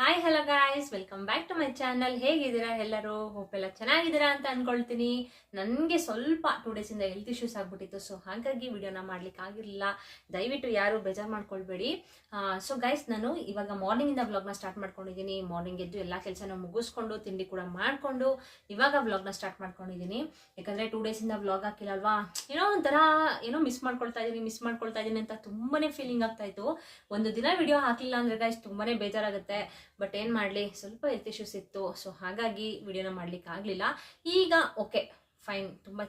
Hi hello guys welcome back to my channel ಹೇಗಿದ್ದೀರಾ ಎಲ್ಲರೂ? Hope ಎಲ್ಲ ಚೆನ್ನಾಗಿದ್ದೀರಾ ಅಂತ ಅನ್ಕೊಳ್ತೀನಿ. ನನಗೆ ಸ್ವಲ್ಪ ಟೂ ಡೇಸಿಂದ ಹೆಲ್ತ್ ಇಶ್ಯೂಸ್ ಆಗ್ಬಿಟ್ಟಿತ್ತು ಸೊ ಹಾಗಾಗಿ ವಿಡಿಯೋನ ಮಾಡ್ಲಿಕ್ಕೆ ಆಗಿರಲಿಲ್ಲ. ದಯವಿಟ್ಟು ಯಾರು ಬೇಜಾರು ಮಾಡ್ಕೊಳ್ಬೇಡಿ. ಸೊ ಗೈಸ್ ನಾನು ಇವಾಗ ಮಾರ್ನಿಂಗಿಂದ ವ್ಲಾಗ್ನ ಸ್ಟಾರ್ಟ್ ಮಾಡ್ಕೊಂಡಿದ್ದೀನಿ. ಮಾರ್ನಿಂಗ್ ಎದ್ದು ಎಲ್ಲ ಕೆಲಸನ ಮುಗಿಸ್ಕೊಂಡು, ತಿಂಡಿ ಕೂಡ ಮಾಡಿಕೊಂಡು ಇವಾಗ ವ್ಲಾಗ್ನ ಸ್ಟಾರ್ಟ್ ಮಾಡ್ಕೊಂಡಿದ್ದೀನಿ. ಯಾಕಂದರೆ ಟೂ ಡೇಸಿಂದ ವ್ಲಾಗ್ ಹಾಕಿಲ್ಲ ಅಲ್ವಾ ಏನೋ ಒಂಥರ ಏನೋ ಮಿಸ್ ಮಾಡ್ಕೊಳ್ತಾ ಇದ್ದೀನಿ ಮಿಸ್ ಮಾಡ್ಕೊಳ್ತಾ ಇದ್ದೀನಿ ಅಂತ ತುಂಬಾನೇ ಫೀಲಿಂಗ್ ಆಗ್ತಾ ಇತ್ತು. ಒಂದು ದಿನ ವಿಡಿಯೋ ಹಾಕಲಿಲ್ಲ ಅಂದ್ರೆ ಗೈಸ್ ತುಂಬಾನೇ ಬೇಜಾರಾಗುತ್ತೆ. ಬಟ್ ಏನು ಮಾಡಲಿ? ಸ್ವಲ್ಪ ಹೆಲ್ತ್ ಇಶ್ಯೂಸ್ ಇತ್ತು ಸೊ ಹಾಗಾಗಿ ವಿಡಿಯೋನ ಮಾಡ್ಲಿಕ್ಕೆ ಆಗಲಿಲ್ಲ ಈಗ ಓಕೆ ಫೈನ್ ತುಂಬ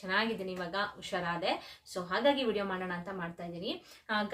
ಚೆನ್ನಾಗಿದ್ದೀನಿ ಇವಾಗ ಹುಷಾರಾದೆ. ಸೊ ಹಾಗಾಗಿ ವಿಡಿಯೋ ಮಾಡೋಣ ಅಂತ ಮಾಡ್ತಾ ಇದ್ದೀನಿ.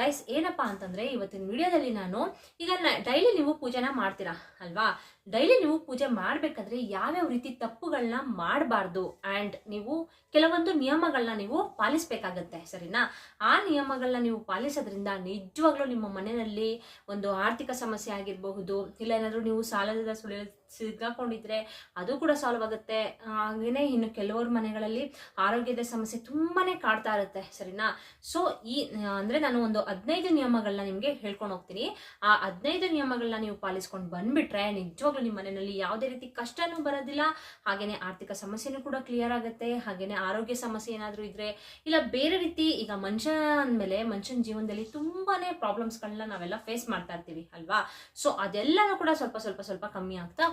ಗೈಸ್ ಏನಪ್ಪಾ ಅಂತಂದ್ರೆ ಇವತ್ತಿನ ವಿಡಿಯೋದಲ್ಲಿ ನಾನು ಈಗ ಡೈಲಿ ನೀವು ಪೂಜೆನ ಮಾಡ್ತೀರಾ ಅಲ್ವಾ? ಡೈಲಿ ನೀವು ಪೂಜೆ ಮಾಡಬೇಕಾದ್ರೆ ಯಾವ್ಯಾವ ರೀತಿ ತಪ್ಪುಗಳನ್ನ ಮಾಡಬಾರ್ದು ಆ್ಯಂಡ್ ನೀವು ಕೆಲವೊಂದು ನಿಯಮಗಳನ್ನ ನೀವು ಪಾಲಿಸ್ಬೇಕಾಗತ್ತೆ, ಸರಿನಾ? ಆ ನಿಯಮಗಳನ್ನ ನೀವು ಪಾಲಿಸೋದ್ರಿಂದ ನಿಜವಾಗ್ಲೂ ನಿಮ್ಮ ಮನೆಯಲ್ಲಿ ಒಂದು ಆರ್ಥಿಕ ಸಮಸ್ಯೆ ಆಗಿರಬಹುದು, ಇಲ್ಲ ಏನಾದರೂ ನೀವು ಸಾಲದ ಸುಳಿ ಸಿಗಾಕೊಂಡಿದ್ರೆ ಅದು ಕೂಡ ಸಾಲ್ವ್ ಆಗುತ್ತೆ. ಹಾಗೇನೆ ಇನ್ನು ಕೆಲವರ ಮನೆಗಳಲ್ಲಿ ಆರೋಗ್ಯದ ಸಮಸ್ಯೆ ತುಂಬಾನೇ ಕಾಡ್ತಾ ಇರುತ್ತೆ, ಸರಿನಾ? ಸೊ ಈ ಅಂದ್ರೆ ನಾನು ಒಂದು ಹದಿನೈದು ನಿಯಮಗಳನ್ನ ನಿಮ್ಗೆ ಹೇಳ್ಕೊಂಡು ಹೋಗ್ತೀನಿ. ಆ ಹದಿನೈದು ನಿಯಮಗಳನ್ನ ನೀವು ಪಾಲಿಸ್ಕೊಂಡು ಬಂದ್ಬಿಟ್ರೆ ನಿಜವಾಗ್ಲೂ ನಿಮ್ಮ ಮನೆಯಲ್ಲಿ ಯಾವುದೇ ರೀತಿ ಕಷ್ಟನೂ ಬರೋದಿಲ್ಲ. ಹಾಗೇನೆ ಆರ್ಥಿಕ ಸಮಸ್ಯೆನೂ ಕೂಡ ಕ್ಲಿಯರ್ ಆಗುತ್ತೆ. ಹಾಗೇನೆ ಆರೋಗ್ಯ ಸಮಸ್ಯೆ ಏನಾದರೂ ಇದ್ರೆ, ಇಲ್ಲ ಬೇರೆ ರೀತಿ ಈಗ ಮನುಷ್ಯ ಅಂದಮೇಲೆ ಮನುಷ್ಯನ ಜೀವನದಲ್ಲಿ ತುಂಬಾನೇ ಪ್ರಾಬ್ಲಮ್ಸ್ಗಳನ್ನ ನಾವೆಲ್ಲ ಫೇಸ್ ಮಾಡ್ತಾ ಇರ್ತೀವಿ, ಅಲ್ವಾ? ಸೊ ಅದೆಲ್ಲನೂ ಕೂಡ ಸ್ವಲ್ಪ ಸ್ವಲ್ಪ ಸ್ವಲ್ಪ ಕಮ್ಮಿ ಆಗ್ತಾ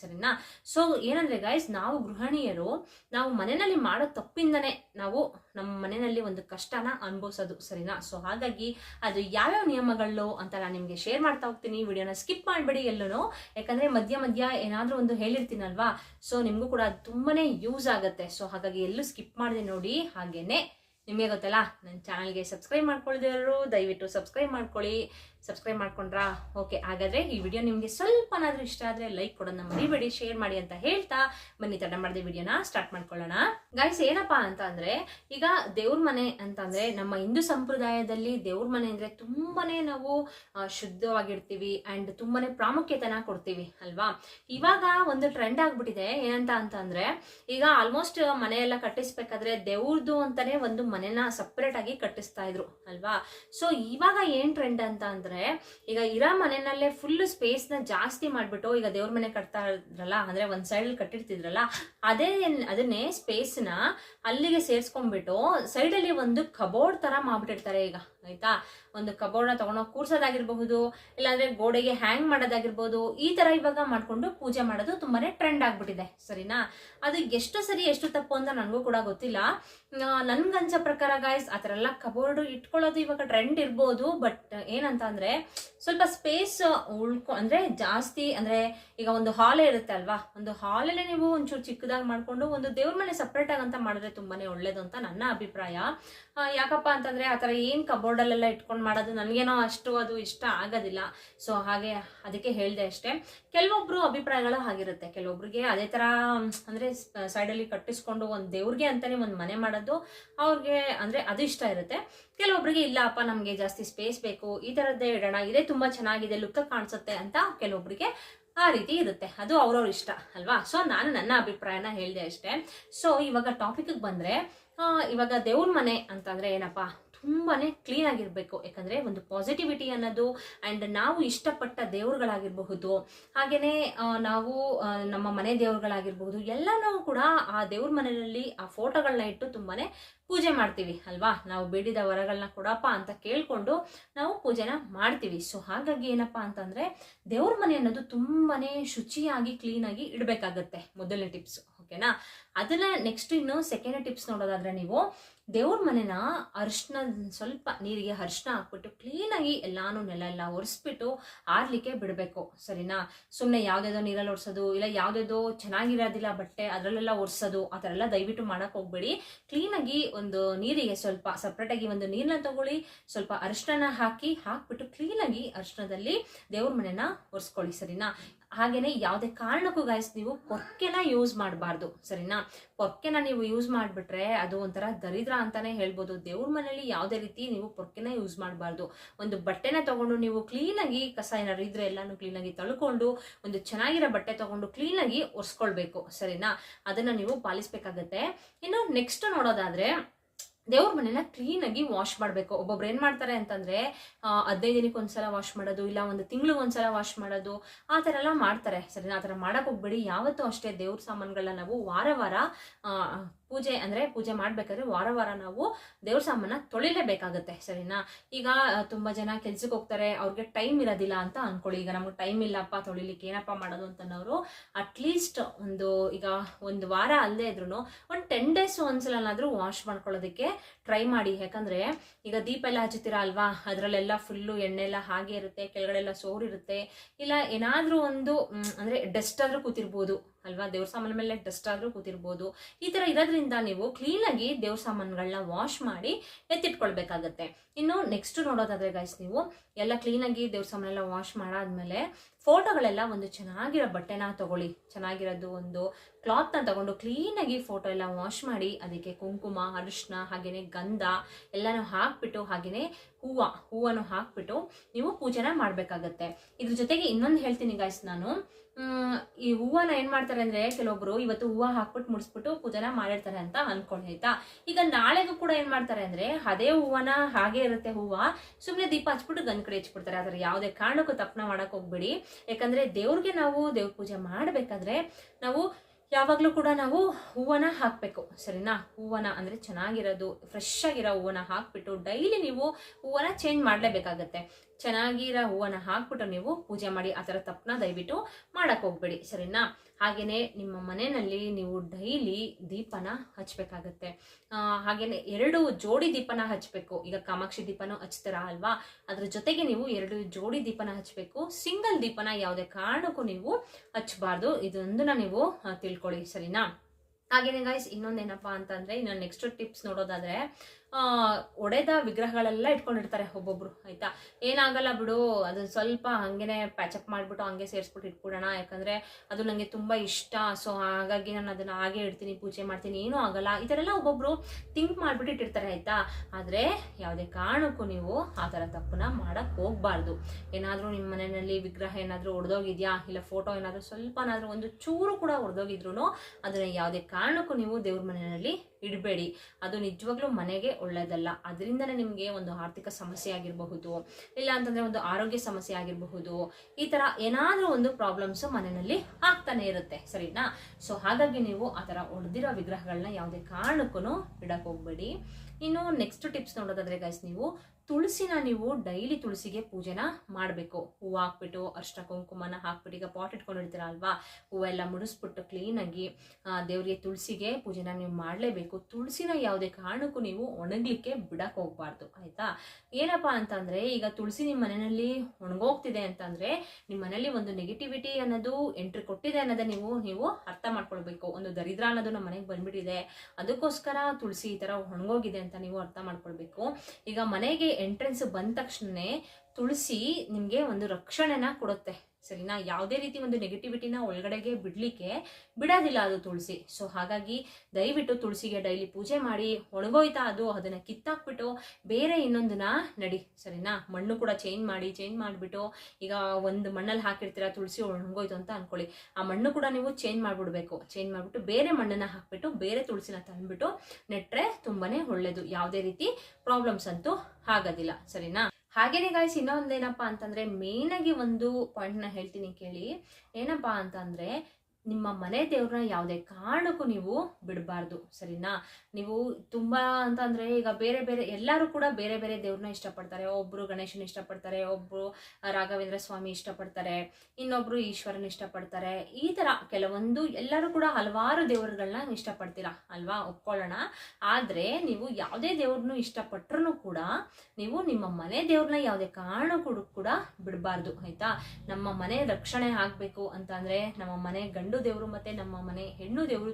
ಸರಿನಾ? ಸೊ ಏನಂದ್ರೆ ಗೈಸ್ ನಾವು ಗೃಹಿಣಿಯರು, ನಾವು ಮನೆಯಲ್ಲಿ ಮಾಡೋ ತಪ್ಪಿಂದನೇ ನಾವು ನಮ್ಮ ಮನೆಯಲ್ಲಿ ಒಂದು ಕಷ್ಟನ ಅನುಭವಿಸೋದು, ಸರಿನಾ? ಸೊ ಹಾಗಾಗಿ ಅದು ಯಾವ್ಯಾವ ನಿಯಮಗಳು ಅಂತ ನಾನು ನಿಮಗೆ ಶೇರ್ ಮಾಡ್ತಾ ಹೋಗ್ತೀನಿ. ವಿಡಿಯೋನ ಸ್ಕಿಪ್ ಮಾಡಬೇಡಿ ಎಲ್ಲೂ ಯಾಕಂದ್ರೆ ಮಧ್ಯ ಮಧ್ಯ ಏನಾದರೂ ಒಂದು ಹೇಳಿರ್ತೀನಲ್ವಾ? ಸೊ ನಿಮಗೂ ಕೂಡ ಅದು ತುಂಬಾನೇ ಯೂಸ್ ಆಗುತ್ತೆ. ಸೊ ಹಾಗಾಗಿ ಎಲ್ಲೂ ಸ್ಕಿಪ್ ಮಾಡಿದೆ ನೋಡಿ. ಹಾಗೇನೆ, ನಿಮಗೆ ಗೊತ್ತಲ್ಲ ನನ್ನ ಚಾನಲ್ಗೆ ಸಬ್ಸ್ಕ್ರೈಬ್ ಮಾಡ್ಕೊಳ್ದಿರೋರು ದಯವಿಟ್ಟು ಸಬ್ಸ್ಕ್ರೈಬ್ ಮಾಡ್ಕೊಳ್ಳಿ. ಸಬ್ಸ್ಕ್ರೈಬ್ ಮಾಡ್ಕೊಂಡ್ರಾ? ಓಕೆ ಹಾಗಾದ್ರೆ ಈ ವಿಡಿಯೋ ನಿಮಗೆ ಸ್ವಲ್ಪನಾದ್ರೂ ಇಷ್ಟ ಆದ್ರೆ ಲೈಕ್ ಕೊಡೋದನ್ನ ಮರಿಬೇಡಿ ಶೇರ್ ಮಾಡಿ ಅಂತ ಹೇಳ್ತಾ ಬನ್ನಿ, ತಡ ಮಾಡಿದೆ ವಿಡಿಯೋನ ಸ್ಟಾರ್ಟ್ ಮಾಡ್ಕೊಳ್ಳೋಣ. ಗಾಯ್ಸ್ ಏನಪ್ಪಾ ಅಂತ ಅಂದರೆ, ಈಗ ದೇವ್ರ ಮನೆ ಅಂತಂದರೆ ನಮ್ಮ ಹಿಂದೂ ಸಂಪ್ರದಾಯದಲ್ಲಿ ದೇವ್ರ ಮನೆ ಅಂದರೆ ತುಂಬಾನೇ ನಾವು ಶುದ್ಧವಾಗಿರ್ತೀವಿ ಅಂಡ್ ತುಂಬಾನೇ ಪ್ರಾಮುಖ್ಯತೆನ ಕೊಡ್ತೀವಿ, ಅಲ್ವಾ? ಇವಾಗ ಒಂದು ಟ್ರೆಂಡ್ ಆಗಿಬಿಟ್ಟಿದೆ. ಏನಂತ ಅಂತಂದರೆ ಈಗ ಆಲ್ಮೋಸ್ಟ್ ಮನೆಯೆಲ್ಲ ಕಟ್ಟಿಸ್ಬೇಕಾದ್ರೆ ದೇವ್ರದ್ದು ಅಂತಲೇ ಒಂದು ಮನೆನ ಸಪ್ರೇಟಾಗಿ ಕಟ್ಟಿಸ್ತಾ ಇದ್ರು, ಅಲ್ವಾ? ಸೊ ಇವಾಗ ಏನು ಟ್ರೆಂಡ್ ಅಂತ ಈಗ ಇರೋ ಮನೆಯಲ್ಲೇ ಫುಲ್ ಸ್ಪೇಸ್ನ ಜಾಸ್ತಿ ಮಾಡ್ಬಿಟ್ಟು ಈಗ ದೇವ್ರ ಮನೆ ಕಟ್ತಾ ಇದ್ರಲ್ಲ, ಅಂದ್ರೆ ಒಂದ್ ಸೈಡ್ ಕಟ್ಟಿರ್ತಿದ್ರಲ್ಲ, ಅದೇ ಅದನ್ನೇ ಸ್ಪೇಸ್ನ ಅಲ್ಲಿಗೆ ಸೇರ್ಸ್ಕೊಂಡ್ಬಿಟ್ಟು ಸೈಡ್ ಅಲ್ಲಿ ಒಂದು ಕಬೋರ್ಡ್ ತರ ಮಾಡ್ಬಿಟ್ಟಿರ್ತಾರೆ ಈಗ. ಆಯ್ತಾ? ಒಂದು ಕಬೋರ್ಡ್ನ ತಗೊಂಡೋಗಿ ಕೂರ್ಸೋದಾಗಿರ್ಬಹುದು, ಇಲ್ಲಾಂದ್ರೆ ಗೋಡೆಗೆ ಹ್ಯಾಂಗ್ ಮಾಡೋದಾಗಿರ್ಬೋದು, ಈ ತರ ಇವಾಗ ಮಾಡ್ಕೊಂಡು ಪೂಜೆ ಮಾಡೋದು ತುಂಬಾನೇ ಟ್ರೆಂಡ್ ಆಗ್ಬಿಟ್ಟಿದೆ. ಸರಿನಾ? ಅದು ಎಷ್ಟು ಸರಿ ಎಷ್ಟು ತಪ್ಪು ಅಂತ ನನಗೂ ಕೂಡ ಗೊತ್ತಿಲ್ಲ. ನನ್ಗನ್ಸೋ ಪ್ರಕಾರ ಗಾಯ್ಸ್ ಆ ಥರ ಎಲ್ಲ ಕಬೋರ್ಡ್ ಇಟ್ಕೊಳ್ಳೋದು ಇವಾಗ ಟ್ರೆಂಡ್ ಇರ್ಬೋದು ಬಟ್ ಏನಂತ ಅಂದ್ರೆ ಸ್ವಲ್ಪ ಸ್ಪೇಸ್ ಉಳ್ಕೊ, ಅಂದ್ರೆ ಜಾಸ್ತಿ, ಅಂದ್ರೆ ಈಗ ಒಂದು ಹಾಲೇ ಇರುತ್ತೆ ಅಲ್ವಾ? ಒಂದು ಹಾಲಲ್ಲೇ ನೀವು ಒಂಚೂರು ಚಿಕ್ಕದಾಗಿ ಮಾಡ್ಕೊಂಡು ಒಂದು ದೇವ್ರ ಮನೆ ಸಪ್ರೇಟ್ ಆಗಂತ ಮಾಡಿದ್ರೆ ತುಂಬಾನೇ ಒಳ್ಳೇದು ಅಂತ ನನ್ನ ಅಭಿಪ್ರಾಯ. ಯಾಕಪ್ಪ ಅಂತಂದ್ರೆ ಆ ಥರ ಏನ್ ಕಬೋರ್ಡಲ್ಲೆಲ್ಲ ಇಟ್ಕೊಂಡು ಮಾಡೋದು ನನಗೇನೋ ಅಷ್ಟು ಅದು ಇಷ್ಟ ಆಗೋದಿಲ್ಲ. ಸೊ ಹಾಗೆ ಅದಕ್ಕೆ ಹೇಳ್ದೆ ಅಷ್ಟೇ. ಕೆಲವೊಬ್ರು ಅಭಿಪ್ರಾಯಗಳು ಆಗಿರುತ್ತೆ ಕೆಲವೊಬ್ರಿಗೆ ಅದೇ ತರ ಅಂದ್ರೆ ಸೈಡಲ್ಲಿ ಕಟ್ಟಿಸ್ಕೊಂಡು ಒಂದು ದೇವ್ರಿಗೆ ಅಂತಾನೆ ಒಂದು ಮನೆ ಮಾಡೋದು ಅವ್ರಿಗೆ, ಅಂದ್ರೆ ಅದು ಇಷ್ಟ ಇರುತ್ತೆ. ಕೆಲವೊಬ್ರಿಗೆ ಇಲ್ಲ, ಅಪ್ಪ, ನಮ್ಗೆ ಜಾಸ್ತಿ ಸ್ಪೇಸ್ ಬೇಕು, ಈ ತರದ್ದೇ ಇಡೋಣ, ಇದೇ ತುಂಬಾ ಚೆನ್ನಾಗಿದೆ ಲುಕ್ ಕಾಣಿಸುತ್ತೆ ಅಂತ ಕೆಲವೊಬ್ರಿಗೆ ಆ ರೀತಿ ಇರುತ್ತೆ. ಅದು ಅವ್ರವ್ರ ಇಷ್ಟ, ಅಲ್ವಾ? ಸೊ ನಾನು ನನ್ನ ಅಭಿಪ್ರಾಯನ ಹೇಳಿದೆ ಅಷ್ಟೇ. ಸೊ ಇವಾಗ ಟಾಪಿಕ್ ಬಂದ್ರೆ ಇವಾಗ ದೇವ್ರ ಮನೆ ಅಂತಂದ್ರೆ ಏನಪ್ಪಾ? ತುಂಬಾನೇ ಕ್ಲೀನ್ ಆಗಿರ್ಬೇಕು. ಯಾಕಂದ್ರೆ ಒಂದು ಪಾಸಿಟಿವಿಟಿ ಅನ್ನೋದು ಅಂಡ್ ನಾವು ಇಷ್ಟಪಟ್ಟ ದೇವ್ರುಗಳಾಗಿರಬಹುದು. ಹಾಗೇನೆ ನಾವು ನಮ್ಮ ಮನೆ ದೇವ್ರುಗಳಾಗಿರ್ಬಹುದು. ಎಲ್ಲನೂ ಕೂಡ ಆ ದೇವ್ರ ಮನೆಯಲ್ಲಿ ಆ ಫೋಟೋಗಳನ್ನ ಇಟ್ಟು ತುಂಬಾನೇ ಪೂಜೆ ಮಾಡ್ತೀವಿ, ಅಲ್ವಾ? ನಾವು ಬೇಡಿದ ವರಗಳನ್ನ ಕೊಡಪ್ಪ ಅಂತ ಕೇಳ್ಕೊಂಡು ನಾವು ಪೂಜೆನ ಮಾಡ್ತೀವಿ. ಸೊ ಹಾಗಾಗಿ ಏನಪ್ಪಾ ಅಂತಂದ್ರೆ ದೇವ್ರ ಮನೆ ಅನ್ನೋದು ತುಂಬಾನೇ ಶುಚಿಯಾಗಿ ಕ್ಲೀನ್ ಆಗಿ ಇಡಬೇಕಾಗತ್ತೆ. ಮೊದಲನೇ ಟಿಪ್ಸ್ ಓಕೆನಾ? ಅದನ್ನ ನೆಕ್ಸ್ಟ್ ಇನ್ನು ಸೆಕೆಂಡ್ ಟಿಪ್ಸ್ ನೋಡೋದಾದ್ರೆ ನೀವು ದೇವ್ರ ಮನೆನ ಅರ್ಶನ ಸ್ವಲ್ಪ ನೀರಿಗೆ ಅರ್ಶನ ಹಾಕ್ಬಿಟ್ಟು ಕ್ಲೀನಾಗಿ ಎಲ್ಲಾನು ನೆಲ ಎಲ್ಲ ಒರೆಸ್ಬಿಟ್ಟು ಆರ್ಲಿಕ್ಕೆ ಬಿಡಬೇಕು, ಸರಿನಾ? ಸುಮ್ಮನೆ ಯಾವುದೇದೋ ನೀರಲ್ಲಿ ಒರೆಸೋದು, ಇಲ್ಲ ಯಾವುದೇದೋ ಚೆನ್ನಾಗಿರೋದಿಲ್ಲ ಬಟ್ಟೆ ಅದರಲ್ಲೆಲ್ಲ ಒರೆಸೋದು, ಆ ಥರ ಎಲ್ಲ ದಯವಿಟ್ಟು ಮಾಡಕ್ ಹೋಗ್ಬೇಡಿ. ಕ್ಲೀನಾಗಿ ಒಂದು ನೀರಿಗೆ ಸ್ವಲ್ಪ ಸಪ್ರೇಟಾಗಿ ಒಂದು ನೀರನ್ನ ತಗೊಳ್ಳಿ, ಸ್ವಲ್ಪ ಅರಿಶಿನ ಹಾಕಿ ಹಾಕ್ಬಿಟ್ಟು ಕ್ಲೀನಾಗಿ ಅರಿಶಿನದಲ್ಲಿ ದೇವ್ರ ಮನೆನ ಒರೆಸ್ಕೊಳ್ಳಿ, ಸರಿನಾ? ಹಾಗೇನೆ ಯಾವುದೇ ಕಾರಣಕ್ಕೂ ಗಾಯ್ಸ್ ನೀವು ಪೊರ್ಕೆನ ಯೂಸ್ ಮಾಡಬಾರ್ದು, ಸರಿನಾ? ಪೊರ್ಕೆನ ನೀವು ಯೂಸ್ ಮಾಡಿಬಿಟ್ರೆ ಅದು ಒಂಥರ ದರಿದ್ರ ಅಂತಾನೆ ಹೇಳ್ಬೋದು. ದೇವ್ರ ಮನೆಯಲ್ಲಿ ಯಾವುದೇ ರೀತಿ ನೀವು ಪೊರ್ಕೆನ ಯೂಸ್ ಮಾಡಬಾರ್ದು. ಒಂದು ಬಟ್ಟೆನ ತಗೊಂಡು ನೀವು ಕ್ಲೀನಾಗಿ ಕಸ ಏನಾದ್ರು ಇದ್ರೆ ಎಲ್ಲಾನು ಕ್ಲೀನಾಗಿ ತಳ್ಕೊಂಡು, ಒಂದು ಚೆನ್ನಾಗಿರೋ ಬಟ್ಟೆ ತಗೊಂಡು ಕ್ಲೀನಾಗಿ ಒರೆಸ್ಕೊಳ್ಬೇಕು, ಸರಿನಾ? ಅದನ್ನ ನೀವು ಪಾಲಿಸ್ಬೇಕಾಗತ್ತೆ. ಇನ್ನು ನೆಕ್ಸ್ಟ್ ನೋಡೋದಾದ್ರೆ ದೇವ್ರ ಮನೆನ ಕ್ಲೀನಾಗಿ ವಾಶ್ ಮಾಡಬೇಕು. ಒಬ್ಬೊಬ್ರು ಏನು ಮಾಡ್ತಾರೆ ಅಂತಂದ್ರೆ ಹದಿನೈದು ದಿನಕ್ಕೆ ಒಂದ್ಸಲ ವಾಶ್ ಮಾಡೋದು, ಇಲ್ಲ ಒಂದು ತಿಂಗಳಿಗೆ ಒಂದ್ಸಲ ವಾಶ್ ಮಾಡೋದು, ಆ ಥರ ಎಲ್ಲ ಮಾಡ್ತಾರೆ. ಸರಿನಾ? ಆ ಥರ ಮಾಡಕ್ ಹೋಗ್ಬೇಡಿ. ಯಾವತ್ತೂ ಅಷ್ಟೇ ದೇವ್ರ ಸಾಮಾನುಗಳನ್ನ ನಾವು ವಾರ ವಾರ ಪೂಜೆ ಅಂದ್ರೆ ಪೂಜೆ ಮಾಡ್ಬೇಕಾದ್ರೆ ವಾರ ವಾರ ನಾವು ದೇವ್ರ ಸಾಮಾನ ತೊಳಿಲೇಬೇಕಾಗತ್ತೆ, ಸರಿನಾ? ಈಗ ತುಂಬಾ ಜನ ಕೆಲ್ಸಕ್ಕೆ ಹೋಗ್ತಾರೆ, ಅವ್ರಿಗೆ ಟೈಮ್ ಇರೋದಿಲ್ಲ ಅಂತ ಅನ್ಕೊಳ್ಳಿ. ಈಗ ನಮ್ಗೆ ಟೈಮ್ ಇಲ್ಲಪ್ಪ, ತೊಳಿಲಿಕ್ಕೆ ಏನಪ್ಪ ಮಾಡೋದು ಅಂತನವರು ಅಟ್ಲೀಸ್ಟ್ ಒಂದು, ಈಗ ಒಂದು ವಾರ ಅಲ್ಲದೆ ಇದ್ರು ಒಂದು ಟೆನ್ ಡೇಸ್ ಒಂದ್ಸಲನಾದ್ರೂ ವಾಶ್ ಮಾಡ್ಕೊಳ್ಳೋದಕ್ಕೆ ಟ್ರೈ ಮಾಡಿ. ಯಾಕಂದ್ರೆ ಈಗ ದೀಪ ಎಲ್ಲ ಹಚ್ಚುತ್ತೀರಾ ಅಲ್ವಾ? ಅದರಲ್ಲೆಲ್ಲ ಫುಲ್ಲು ಎಣ್ಣೆ ಎಲ್ಲ ಹಾಗೆ ಇರುತ್ತೆ ಕೆಳಗಡೆ ಎಲ್ಲ ಸೋರಿರುತ್ತೆ. ಇಲ್ಲ ಏನಾದರೂ ಒಂದು ಅಂದ್ರೆ ಡಸ್ಟ್ ಆದ್ರೂ ಕೂತಿರ್ಬೋದು. ಅಲ್ವಾ? ದೇವ್ರ ಸಾಮಾನ ಮೇಲೆ ಡಸ್ಟ್ ಆದ್ರೂ ಕೂತಿರ್ಬೋದು. ಈ ತರ ಇರೋದ್ರಿಂದ ನೀವು ಕ್ಲೀನಾಗಿ ದೇವ್ರ ಸಾಮಾನುಗಳನ್ನ ವಾಶ್ ಮಾಡಿ ಎತ್ತಿಟ್ಕೊಳ್ಬೇಕಾಗತ್ತೆ. ಇನ್ನು ನೆಕ್ಸ್ಟ್ ನೋಡೋದಾದ್ರೆ ಗೈಸ್ ನೀವು ಎಲ್ಲ ಕ್ಲೀನಾಗಿ ದೇವ್ರ ಸಾಮಾನೆಲ್ಲ ವಾಶ್ ಮಾಡಾದ್ಮೇಲೆ ಫೋಟೋಗಳೆಲ್ಲ ಒಂದು ಚೆನ್ನಾಗಿರೋ ಬಟ್ಟೆನ ತಗೊಳ್ಳಿ. ಚೆನ್ನಾಗಿರೋದು ಒಂದು ಕ್ಲಾತ್ನ ತಗೊಂಡು ಕ್ಲೀನಾಗಿ ಫೋಟೋ ಎಲ್ಲ ವಾಶ್ ಮಾಡಿ, ಅದಕ್ಕೆ ಕುಂಕುಮ ಅರಿಶಿನ ಹಾಗೇನೆ ಗಂಧ ಎಲ್ಲನೂ ಹಾಕ್ಬಿಟ್ಟು ಹಾಗೇನೆ ಹೂವು, ಹೂವನ್ನು ಹಾಕ್ಬಿಟ್ಟು ನೀವು ಪೂಜೆನ ಮಾಡಬೇಕಾಗತ್ತೆ. ಇದ್ರ ಜೊತೆಗೆ ಇನ್ನೊಂದು ಹೇಳ್ತೀನಿ ಗಾಯ್ಸ್ ನಾನು. ಈ ಹೂವನ ಏನ್ ಮಾಡ್ತಾರೆ ಅಂದ್ರೆ ಕೆಲವೊಬ್ರು ಇವತ್ತು ಹೂವ ಹಾಕ್ಬಿಟ್ಟು ಮುಡಿಸ್ಬಿಟ್ಟು ಪೂಜೆನ ಮಾಡಿರ್ತಾರೆ ಅಂತ ಅನ್ಕೊಂಡು ಆಯ್ತಾ? ಈಗ ನಾಳೆಗೂ ಕೂಡ ಏನ್ ಮಾಡ್ತಾರೆ ಅಂದ್ರೆ ಅದೇ ಹೂವನ ಹಾಗೆ ಇರುತ್ತೆ ಹೂವ ಸುಮ್ಮನೆ ದೀಪ ಹಚ್ಬಿಟ್ಟು ಗನ್ ಕಡೆ ಹಚ್ಬಿಡ್ತಾರೆ. ಆದ್ರೆ ಯಾವುದೇ ಕಾರಣಕ್ಕೂ ತಪ್ಪನ ಮಾಡಕ್ ಹೋಗ್ಬೇಡಿ. ಯಾಕಂದ್ರೆ ದೇವ್ರಿಗೆ ನಾವು ದೇವ್ರ ಪೂಜೆ ಮಾಡಬೇಕಾದ್ರೆ ನಾವು ಯಾವಾಗಲೂ ಕೂಡ ನಾವು ಹೂವನ್ನ ಹಾಕಬೇಕು, ಸರಿನಾ? ಹೂವನ್ನ ಅಂದರೆ ಚೆನ್ನಾಗಿರೋದು ಫ್ರೆಶ್ ಆಗಿರೋ ಹೂವನ್ನ ಹಾಕ್ಬಿಟ್ಟು ಡೈಲಿ ನೀವು ಹೂವನ್ನ ಚೇಂಜ್ ಮಾಡಲೇಬೇಕಾಗತ್ತೆ. ಚೆನ್ನಾಗಿರೋ ಹೂವನ್ನು ಹಾಕ್ಬಿಟ್ಟು ನೀವು ಪೂಜೆ ಮಾಡಿ ಆ ಥರ ತಪ್ಪನ ದಯವಿಟ್ಟು ಮಾಡೋಕ್ಕೆ ಹೋಗ್ಬೇಡಿ, ಸರಿನಾ? ಹಾಗೆಯೇ ನಿಮ್ಮ ಮನೆಯಲ್ಲಿ ನೀವು ಡೈಲಿ ದೀಪನ ಹಚ್ಚಬೇಕಾಗತ್ತೆ ಹಾಗೆಯೇ ಎರಡು ಜೋಡಿ ದೀಪನ ಹಚ್ಚಬೇಕು ಈಗ ಕಾಮಾಕ್ಷಿ ದೀಪನೂ ಹಚ್ತೀರಾ ಅಲ್ವಾ? ಅದ್ರ ಜೊತೆಗೆ ನೀವು ಎರಡು ಜೋಡಿ ದೀಪನ ಹಚ್ಚಬೇಕು ಸಿಂಗಲ್ ದೀಪನ ಯಾವುದೇ ಕಾರಣಕ್ಕೂ ನೀವು ಹಚ್ಚಬಾರ್ದು ಇದೊಂದನ್ನ ನೀವು ತಿಳ್ಕೊಳ್ಳಿ, ಸರಿನಾ? ಹಾಗೇನೆ ಗಾಯ್ಸ್ ಇನ್ನೊಂದೇನಪ್ಪ ಅಂತಂದ್ರೆ ಇನ್ನು ನೆಕ್ಸ್ಟ್ ಟಿಪ್ಸ್ ನೋಡೋದಾದ್ರೆ ಒಡೆದ ವಿಗ್ರಹಗಳೆಲ್ಲ ಇಟ್ಕೊಂಡಿರ್ತಾರೆ ಒಬ್ಬೊಬ್ರು, ಆಯ್ತಾ? ಏನಾಗಲ್ಲ ಬಿಡು, ಅದು ಸ್ವಲ್ಪ ಹಂಗೇನೆ ಪ್ಯಾಚಪ್ ಮಾಡ್ಬಿಟ್ಟು ಹಂಗೆ ಸೇರಿಸ್ಬಿಟ್ಟು ಇಟ್ಬಿಡೋಣ. ಯಾಕಂದ್ರೆ ಅದು ನನಗೆ ತುಂಬಾ ಇಷ್ಟ. ಸೊ ಹಾಗಾಗಿ ನಾನು ಅದನ್ನ ಹಾಗೆ ಇಡ್ತೀನಿ, ಪೂಜೆ ಮಾಡ್ತೀನಿ. ಏನೂ ಆಗಲ್ಲ. ಈ ಥರ ಎಲ್ಲ ಒಬ್ಬೊಬ್ರು ಥಿಂಕ್ ಮಾಡ್ಬಿಟ್ಟು ಇಟ್ಟಿರ್ತಾರೆ, ಆಯ್ತಾ? ಆದ್ರೆ ಯಾವುದೇ ಕಾರಣಕ್ಕೂ ನೀವು ಆ ಥರ ತಪ್ಪನ್ನ ಮಾಡಕ್ ಹೋಗ್ಬಾರ್ದು. ಏನಾದರೂ ನಿಮ್ಮ ಮನೆಯಲ್ಲಿ ವಿಗ್ರಹ ಏನಾದ್ರೂ ಹೊಡೆದೋಗಿದ್ಯಾ ಇಲ್ಲ ಫೋಟೋ ಏನಾದರೂ ಸ್ವಲ್ಪನಾದ್ರೂ ಒಂದು ಚೂರು ಕೂಡ ಒಡೆದೋಗಿದ್ರು ಅದನ್ನ ಯಾವುದೇ ಕಾರಣಕ್ಕೂ ನೀವು ದೇವ್ರ ಮನೆಯಲ್ಲಿ ಇಡಬೇಡಿ. ಅದು ನಿಜವಾಗ್ಲೂ ಮನೆಗೆ ಒಳ್ಳೇದಲ್ಲ. ಅದರಿಂದನೇ ನಿಮಗೆ ಒಂದು ಆರ್ಥಿಕ ಸಮಸ್ಯೆ ಆಗಿರಬಹುದು, ಇಲ್ಲ ಅಂತಂದರೆ ಒಂದು ಆರೋಗ್ಯ ಸಮಸ್ಯೆ ಆಗಿರಬಹುದು, ಈ ಥರ ಏನಾದರೂ ಒಂದು ಪ್ರಾಬ್ಲಮ್ಸು ಮನೆಯಲ್ಲಿ ಆಗ್ತಾನೆ ಇರುತ್ತೆ. ಸರಿನಾ? ಸೊ ಹಾಗಾಗಿ ನೀವು ಆ ಥರ ಒಡೆದಿರೋ ವಿಗ್ರಹಗಳನ್ನ ಯಾವುದೇ ಕಾರಣಕ್ಕೂ ಇಡಕ್ಕೆ ಹೋಗ್ಬೇಡಿ. ಇನ್ನು ನೆಕ್ಸ್ಟ್ ಟಿಪ್ಸ್ ನೋಡೋದಾದ್ರೆ ಗೈಸ್ ನೀವು ತುಳಸಿನ ನೀವು ಡೈಲಿ ತುಳಸಿಗೆ ಪೂಜೆನ ಮಾಡಬೇಕು. ಹೂವು ಹಾಕ್ಬಿಟ್ಟು ಅರ್ಶಿನ ಕುಂಕುಮನ ಹಾಕ್ಬಿಟ್ಟು ಈಗ ಪಾಟ್ ಇಟ್ಕೊಂಡಿರ್ತೀರ ಅಲ್ವಾ? ಹೂವೆಲ್ಲ ಮುಡಿಸ್ಬಿಟ್ಟು ಕ್ಲೀನಾಗಿ ದೇವರಿಗೆ ತುಳಸಿಗೆ ಪೂಜೆನ ನೀವು ಮಾಡಲೇಬೇಕು. ತುಳಸಿನ ಯಾವುದೇ ಕಾರಣಕ್ಕೂ ನೀವು ಒಣಗ್ಲಿಕ್ಕೆ ಬಿಡಕ್ಕೆ ಹೋಗ್ಬಾರ್ದು. ಆಯ್ತಾ? ಏನಪ್ಪ ಅಂತಂದರೆ, ಈಗ ತುಳಸಿ ನಿಮ್ಮ ಮನೆಯಲ್ಲಿ ಒಣಗೋಗ್ತಿದೆ ಅಂತಂದರೆ ನಿಮ್ಮ ಮನೆಯಲ್ಲಿ ಒಂದು ನೆಗೆಟಿವಿಟಿ ಅನ್ನೋದು ಎಂಟ್ರಿ ಕೊಟ್ಟಿದೆ ಅನ್ನೋದೇ ನೀವು ನೀವು ಅರ್ಥ ಮಾಡ್ಕೊಳ್ಬೇಕು. ಒಂದು ದರಿದ್ರ ಅನ್ನೋದು ನಮ್ಮ ಮನೆಗೆ ಬಂದ್ಬಿಟ್ಟಿದೆ. ಅದಕ್ಕೋಸ್ಕರ ತುಳಸಿ ಈ ತರ ಒಣಗೋಗಿದೆ ಅಂತ ನೀವು ಅರ್ಥ ಮಾಡ್ಕೊಳ್ಬೇಕು. ಈಗ ಮನೆಗೆ ಎಂಟ್ರೆನ್ಸ್ ಬಂದ ತಕ್ಷಣನೇ ತುಳಸಿ ನಿಮಗೆ ಒಂದು ರಕ್ಷಣೆನ ಕೊಡುತ್ತೆ. ಸರಿನಾ? ಯಾವುದೇ ರೀತಿ ಒಂದು ನೆಗೆಟಿವಿಟಿನ ಒಳಗಡೆಗೆ ಬಿಡಲಿಕ್ಕೆ ಬಿಡೋದಿಲ್ಲ ಅದು ತುಳಸಿ. ಸೊ ಹಾಗಾಗಿ ದಯವಿಟ್ಟು ತುಳಸಿಗೆ ಡೈಲಿ ಪೂಜೆ ಮಾಡಿ, ಒಣಗೋಯ್ತಾ ಅದು, ಅದನ್ನು ಕಿತ್ತಾಕ್ಬಿಟ್ಟು ಬೇರೆ ಇನ್ನೊಂದನ್ನ ನಡಿ. ಸರಿನಾ? ಮಣ್ಣು ಕೂಡ ಚೇಂಜ್ ಮಾಡಿ ಚೇಂಜ್ ಮಾಡಿಬಿಟ್ಟು ಈಗ ಒಂದು ಮಣ್ಣಲ್ಲಿ ಹಾಕಿರ್ತೀರ, ತುಳಸಿ ಒಣಗೋಯ್ತು ಅಂತ ಅನ್ಕೊಳ್ಳಿ. ಆ ಮಣ್ಣು ಕೂಡ ನೀವು ಚೇಂಜ್ ಮಾಡಿಬಿಡ್ಬೇಕು. ಚೇಂಜ್ ಮಾಡಿಬಿಟ್ಟು ಬೇರೆ ಮಣ್ಣನ್ನು ಹಾಕ್ಬಿಟ್ಟು, ಬೇರೆ ತುಳಸಿನ ತಂದ್ಬಿಟ್ಟು ನೆಟ್ಟರೆ ತುಂಬಾ ಒಳ್ಳೆಯದು ಯಾವುದೇ ರೀತಿ ಪ್ರಾಬ್ಲಮ್ಸ್ ಅಂತೂ ಆಗೋದಿಲ್ಲ. ಸರಿನಾ? ಹಾಗೇನೆ ಗಾಯ್ಸ್ ಇನ್ನೊಂದೇನಪ್ಪಾ ಅಂತಂದ್ರೆ ಮೇನ್ ಆಗಿ ಒಂದು ಪಾಯಿಂಟ್ನ ಹೇಳ್ತೀನಿ ಕೇಳಿ. ಏನಪ್ಪಾ ಅಂತಂದ್ರೆ ನಿಮ್ಮ ಮನೆ ದೇವ್ರನ್ನ ಯಾವುದೇ ಕಾರಣಕ್ಕೂ ನೀವು ಬಿಡಬಾರ್ದು, ಸರಿನಾ? ನೀವು ತುಂಬಾ ಅಂತಂದ್ರೆ ಈಗ ಬೇರೆ ಬೇರೆ, ಎಲ್ಲರೂ ಕೂಡ ಬೇರೆ ಬೇರೆ ದೇವ್ರನ್ನ ಇಷ್ಟಪಡ್ತಾರೆ. ಒಬ್ಬರು ಗಣೇಶನ ಇಷ್ಟಪಡ್ತಾರೆ ಒಬ್ಬರು ರಾಘವೇಂದ್ರ ಸ್ವಾಮಿ ಇಷ್ಟಪಡ್ತಾರೆ, ಇನ್ನೊಬ್ರು ಈಶ್ವರನ ಇಷ್ಟಪಡ್ತಾರೆ. ಈ ತರ ಕೆಲವೊಂದು ಎಲ್ಲರೂ ಕೂಡ ಹಲವಾರು ದೇವರುಗಳನ್ನ ಇಷ್ಟಪಡ್ತೀರ, ಅಲ್ವಾ? ಒಪ್ಕೊಳ್ಳೋಣ. ಆದರೆ ನೀವು ಯಾವುದೇ ದೇವ್ರನ್ನು ಇಷ್ಟಪಟ್ರು ಕೂಡ ನೀವು ನಿಮ್ಮ ಮನೆ ದೇವ್ರನ್ನ ಯಾವುದೇ ಕಾರಣಕ್ಕೂ ಕೂಡ ಬಿಡಬಾರ್ದು, ಆಯಿತಾ? ನಮ್ಮ ಮನೆ ರಕ್ಷಣೆ ಆಗಬೇಕು ಅಂತ ಅಂದ್ರೆ ನಮ್ಮ ಮನೆ ಗಂಡು ದೇವರು ಮತ್ತೆ ನಮ್ಮ ಮನೆ ಹೆಣ್ಣು ದೇವರು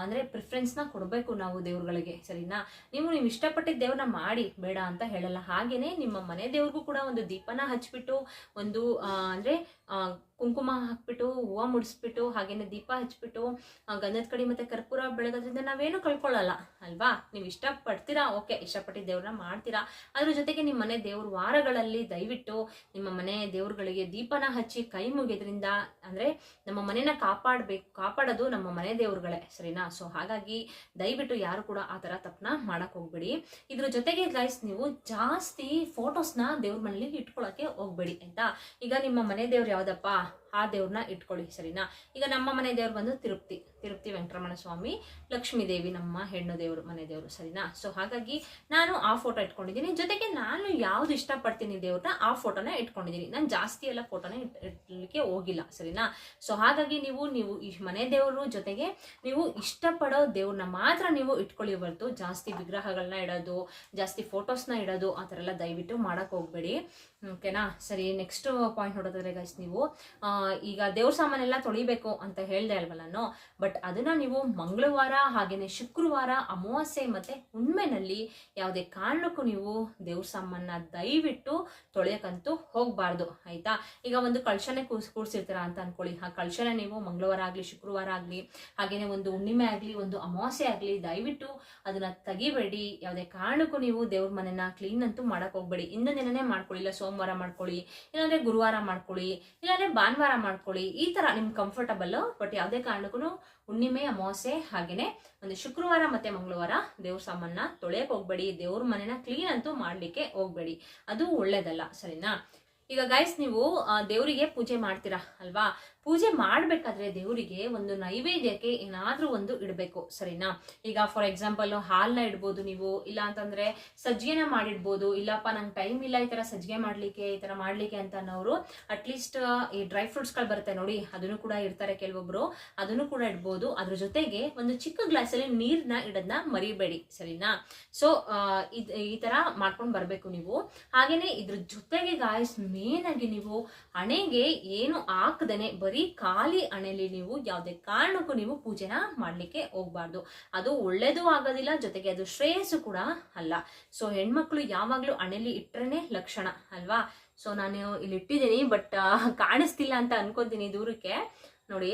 ಅಂದ್ರೆ ಪ್ರಿಫರೆನ್ಸ್ನ ಕೊಡಬೇಕು ನಾವು ದೇವ್ರುಗಳಿಗೆ, ಸರಿನಾ? ನೀವು ನೀವು ಇಷ್ಟಪಟ್ಟಿದ್ದ ದೇವ್ರನ್ನ ಮಾಡಿ, ಬೇಡ ಅಂತ ಹೇಳಲ್ಲ. ಹಾಗೇನೆ ನಿಮ್ಮ ಮನೆ ದೇವ್ರಿಗೂ ಕೂಡ ಒಂದು ದೀಪನ ಹಚ್ಬಿಟ್ಟು ಒಂದು ಅಂದ್ರೆ ಕುಂಕುಮ ಹಾಕ್ಬಿಟ್ಟು, ಹೂವು ಮುಡಿಸ್ಬಿಟ್ಟು, ಹಾಗೇನೆ ದೀಪ ಹಚ್ಬಿಟ್ಟು ಗಂಧದ ಕಡಿ ಮತ್ತೆ ಕರ್ಪೂರ ಬೆಳಗೋದ್ರಿಂದ ನಾವೇನು ಕಳ್ಕೊಳ್ಳಲ್ಲ, ಅಲ್ವಾ? ನೀವು ಇಷ್ಟಪಡ್ತೀರಾ? ಓಕೆ, ಇಷ್ಟಪಟ್ಟು ದೇವ್ರನ್ನ ಮಾಡ್ತೀರಾ? ಅದ್ರ ಜೊತೆಗೆ ನಿಮ್ಮ ಮನೆ ದೇವ್ರ ವಾರಗಳಲ್ಲಿ ದಯವಿಟ್ಟು ನಿಮ್ಮ ಮನೆ ದೇವ್ರುಗಳಿಗೆ ದೀಪನ ಹಚ್ಚಿ ಕೈ ಮುಗಿಯೋದ್ರಿಂದ, ಅಂದ್ರೆ ನಮ್ಮ ಮನೆನ ಕಾಪಾಡಬೇಕು, ಕಾಪಾಡೋದು ನಮ್ಮ ಮನೆ ದೇವ್ರುಗಳೇ, ಸರಿನಾ? ಸೊ ಹಾಗಾಗಿ ದಯವಿಟ್ಟು ಯಾರು ಕೂಡ ಆ ಥರ ತಪ್ಪನ್ನ ಮಾಡಕ್ ಹೋಗ್ಬೇಡಿ. ಇದ್ರ ಜೊತೆಗೆ ಗೈಸ್ ನೀವು ಜಾಸ್ತಿ ಫೋಟೋಸ್ನ ದೇವ್ರ ಮನೇಲಿ ಇಟ್ಕೊಳ್ಳೋಕ್ಕೆ ಹೋಗ್ಬೇಡಿ, ಆಯ್ತಾ? ಈಗ ನಿಮ್ಮ ಮನೆ ದೇವ್ರು ಯಾವ್ದಪ್ಪ? 있다. ಆ ದೇವ್ರನ್ನ ಇಟ್ಕೊಳ್ಳಿ, ಸರಿನಾ? ಈಗ ನಮ್ಮ ಮನೆ ದೇವ್ರು ಬಂದು ತಿರುಪ್ತಿ ತಿರುಪ್ತಿ ವೆಂಕಟರಮಣ ಸ್ವಾಮಿ ಲಕ್ಷ್ಮೀ ದೇವಿ ನಮ್ಮ ಹೆಣ್ಣು ದೇವರು, ಮನೆ ದೇವರು, ಸರಿನಾ? ಸೊ ಹಾಗಾಗಿ ನಾನು ಆ ಫೋಟೋ ಇಟ್ಕೊಂಡಿದ್ದೀನಿ. ಜೊತೆಗೆ ನಾನು ಯಾವ್ದು ಇಷ್ಟಪಡ್ತೀನಿ ದೇವ್ರನ್ನ, ಆ ಫೋಟೋನ ಇಟ್ಕೊಂಡಿದ್ದೀನಿ. ನಾನು ಜಾಸ್ತಿ ಎಲ್ಲ ಫೋಟೋನ ಇಟ್, ಇಟ್ಲಿಕ್ಕೆ ಹೋಗಿಲ್ಲ, ಸರಿನಾ? ಸೊ ಹಾಗಾಗಿ ನೀವು ನೀವು ಈ ಮನೆ ದೇವರು ಜೊತೆಗೆ ನೀವು ಇಷ್ಟಪಡೋ ದೇವ್ರನ್ನ ಮಾತ್ರ ನೀವು ಇಟ್ಕೊಳ್ಳಿ ಬರ್ತು ಜಾಸ್ತಿ ವಿಗ್ರಹಗಳನ್ನ ಇಡೋದು, ಜಾಸ್ತಿ ಫೋಟೋಸ್ನ ಇಡೋದು, ಆ ಥರ ಎಲ್ಲ ದಯವಿಟ್ಟು ಮಾಡೋಕೆ ಹೋಗ್ಬೇಡಿ. ಓಕೆನಾ ಸರಿ ನೆಕ್ಸ್ಟ್ ಪಾಯಿಂಟ್ ನೋಡೋದಾದ್ರೆ ಗೈಸ್ ನೀವು ಈಗ ದೇವ್ರ ಸಾಮಾನೆಲ್ಲ ತೊಳಿಬೇಕು ಅಂತ ಹೇಳ್ದೆ ಅಲ್ವಲ್ಲ ಬಟ್ ಅದನ್ನ ನೀವು ಮಂಗಳವಾರ ಹಾಗೇನೆ ಶುಕ್ರವಾರ, ಅಮಾವಾಸ್ಯೆ ಮತ್ತೆ ಹುಣ್ಮೆನಲ್ಲಿ ಯಾವುದೇ ಕಾರಣಕ್ಕೂ ನೀವು ದೇವ್ರ ಸಾಮಾನ ದಯವಿಟ್ಟು ತೊಳೆಯಕ್ಕಂತೂ ಹೋಗ್ಬಾರ್ದು, ಆಯ್ತಾ? ಈಗ ಒಂದು ಕಳಶನೆ ಕೂರ್ಸ್, ಕೂರ್ಸಿರ್ತೀರ ಅಂತ ಅನ್ಕೊಳ್ಳಿ. ಆ ಕಳಶನ ನೀವು ಮಂಗಳವಾರ ಆಗ್ಲಿ, ಶುಕ್ರವಾರ ಆಗ್ಲಿ, ಹಾಗೇನೆ ಒಂದು ಹುಣ್ಣಿಮೆ ಆಗ್ಲಿ, ಒಂದು ಅಮಾವಾಸ್ಯೆ ಆಗ್ಲಿ ದಯವಿಟ್ಟು ಅದನ್ನ ತೆಗಿಬೇಡಿ. ಯಾವುದೇ ಕಾರಣಕ್ಕೂ ನೀವು ದೇವ್ರ ಮನೆನ ಕ್ಲೀನ್ ಅಂತೂ ಮಾಡಕ್ ಹೋಗ್ಬೇಡಿ. ಇಂದ ದಿನನೇ ಮಾಡ್ಕೊಳ್ಳಿ. ಇಲ್ಲ ಸೋಮವಾರ ಮಾಡ್ಕೊಳ್ಳಿ, ಇಲ್ಲಾಂದ್ರೆ ಗುರುವಾರ ಮಾಡ್ಕೊಳ್ಳಿ, ಇಲ್ಲಾಂದ್ರೆ ಭಾನುವಾರ ಮಾಡ್ಕೊಳ್ಳಿ. ಈ ತರ ನಿಮ್ ಕಂಫರ್ಟಬಲ್ ಬಟ್ ಯಾವುದೇ ಕಾರಣಕ್ಕೂ ಹುಣ್ಣಿಮೆ, ಅಮಾವಾಸ್ಯೆ ಹಾಗೇನೆ ಒಂದು ಶುಕ್ರವಾರ ಮತ್ತೆ ಮಂಗಳವಾರ ದೇವ್ರ ಸಾಮಾನ ತೊಳೆಯಕ್ ಹೋಗ್ಬೇಡಿ. ದೇವ್ರ ಮನೆನ ಕ್ಲೀನ್ ಅಂತೂ ಮಾಡ್ಲಿಕ್ಕೆ ಹೋಗ್ಬೇಡಿ. ಅದು ಒಳ್ಳೇದಲ್ಲ, ಸರಿನಾ? ಈಗ ಗೈಸ್ ನೀವು ದೇವರಿಗೆ ಪೂಜೆ ಮಾಡ್ತೀರಾ ಅಲ್ವಾ? ಪೂಜೆ ಮಾಡಬೇಕಾದ್ರೆ ದೇವರಿಗೆ ಒಂದು ನೈವೇದ್ಯಕ್ಕೆ ಏನಾದರೂ ಒಂದು ಇಡಬೇಕು, ಸರಿನಾ? ಈಗ ಫಾರ್ ಎಕ್ಸಾಂಪಲ್ ಹಾಲ್ನ ಇಡ್ಬೋದು ನೀವು, ಇಲ್ಲ ಅಂತಂದ್ರೆ ಸಜ್ಜಿಗೆನ ಮಾಡಿಡ್ಬೋದು, ಇಲ್ಲಪ್ಪ ನಂಗೆ ಟೈಮ್ ಇಲ್ಲ ಈ ತರ ಸಜ್ಜಿಗೆ ಮಾಡ್ಲಿಕ್ಕೆ, ಈ ತರ ಮಾಡ್ಲಿಕ್ಕೆ ಅಂತ ಅನ್ನೋರು ಅಟ್ಲೀಸ್ಟ್ ಈ ಡ್ರೈ ಫ್ರೂಟ್ಸ್ಗಳು ಬರುತ್ತೆ ನೋಡಿ, ಅದನ್ನು ಕೂಡ ಇಡ್ತಾರೆ ಕೆಲವೊಬ್ರು, ಅದನ್ನು ಕೂಡ ಇಡ್ಬೋದು. ಅದ್ರ ಜೊತೆಗೆ ಒಂದು ಚಿಕ್ಕ ಗ್ಲಾಸಲ್ಲಿ ನೀರನ್ನ ಇಡೋದನ್ನ ಮರಿಬೇಡಿ, ಸರಿನಾ? ಸೊ ಈ ತರ ಮಾಡ್ಕೊಂಡು ಬರಬೇಕು ನೀವು. ಹಾಗೇನೆ ಇದ್ರ ಜೊತೆಗೆ ಗಾಯಸ್ ಮೇನ್ ಆಗಿ ನೀವು ಹಣೆಗೆ ಏನು ಹಾಕದೇನೆ, ಬರೀ ಖಾಲಿ ಹಣೆಯಲ್ಲಿ ನೀವು ಯಾವುದೇ ಕಾರಣಕ್ಕೂ ನೀವು ಪೂಜೆನ ಮಾಡಲಿಕ್ಕೆ ಹೋಗ್ಬಾರ್ದು. ಅದು ಒಳ್ಳೇದು ಆಗೋದಿಲ್ಲ, ಜೊತೆಗೆ ಅದು ಶ್ರೇಯಸ್ಸು ಕೂಡ ಅಲ್ಲ. ಸೊ ಹೆಣ್ಮಕ್ಳು ಯಾವಾಗಲೂ ಹಣೆಯಲ್ಲಿ ಇಟ್ರೇನೆ ಲಕ್ಷಣ, ಅಲ್ವಾ? ಸೊ ನಾನು ಇಲ್ಲಿ ಇಟ್ಟಿದ್ದೀನಿ ಬಟ್ ಕಾಣಿಸ್ತಿಲ್ಲ ಅಂತ ಅನ್ಕೋತೀನಿ ದೂರಕ್ಕೆ. ನೋಡಿ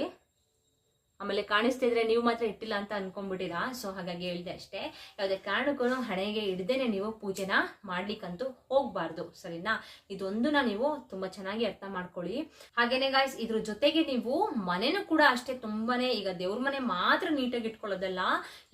ಆಮೇಲೆ ಕಾಣಿಸ್ತಿದ್ರೆ ನೀವು ಮಾತ್ರ ಇಟ್ಟಿಲ್ಲ ಅಂತ ಅನ್ಕೊಂಡ್ಬಿಟ್ಟಿರಾ? ಸೊ ಹಾಗಾಗಿ ಹೇಳಿದೆ ಅಷ್ಟೇ. ಯಾವುದೇ ಕಾರಣಕ್ಕೂ ಹಣೆಗೆ ಹಿಡ್ದೇನೆ ನೀವು ಪೂಜೆನ ಮಾಡ್ಲಿಕ್ಕಂತೂ ಹೋಗ್ಬಾರ್ದು. ಸರಿನಾ? ಇದೊಂದನ್ನ ನೀವು ತುಂಬಾ ಚೆನ್ನಾಗಿ ಅರ್ಥ ಮಾಡ್ಕೊಳ್ಳಿ. ಹಾಗೇನೆ ಗಾಯ್ಸ್ ಇದ್ರ ಜೊತೆಗೆ ನೀವು ಮನೆನೂ ಕೂಡ ಅಷ್ಟೇ ತುಂಬಾನೇ, ಈಗ ದೇವ್ರ ಮನೆ ಮಾತ್ರ ನೀಟಾಗಿ ಇಟ್ಕೊಳ್ಳೋದಲ್ಲ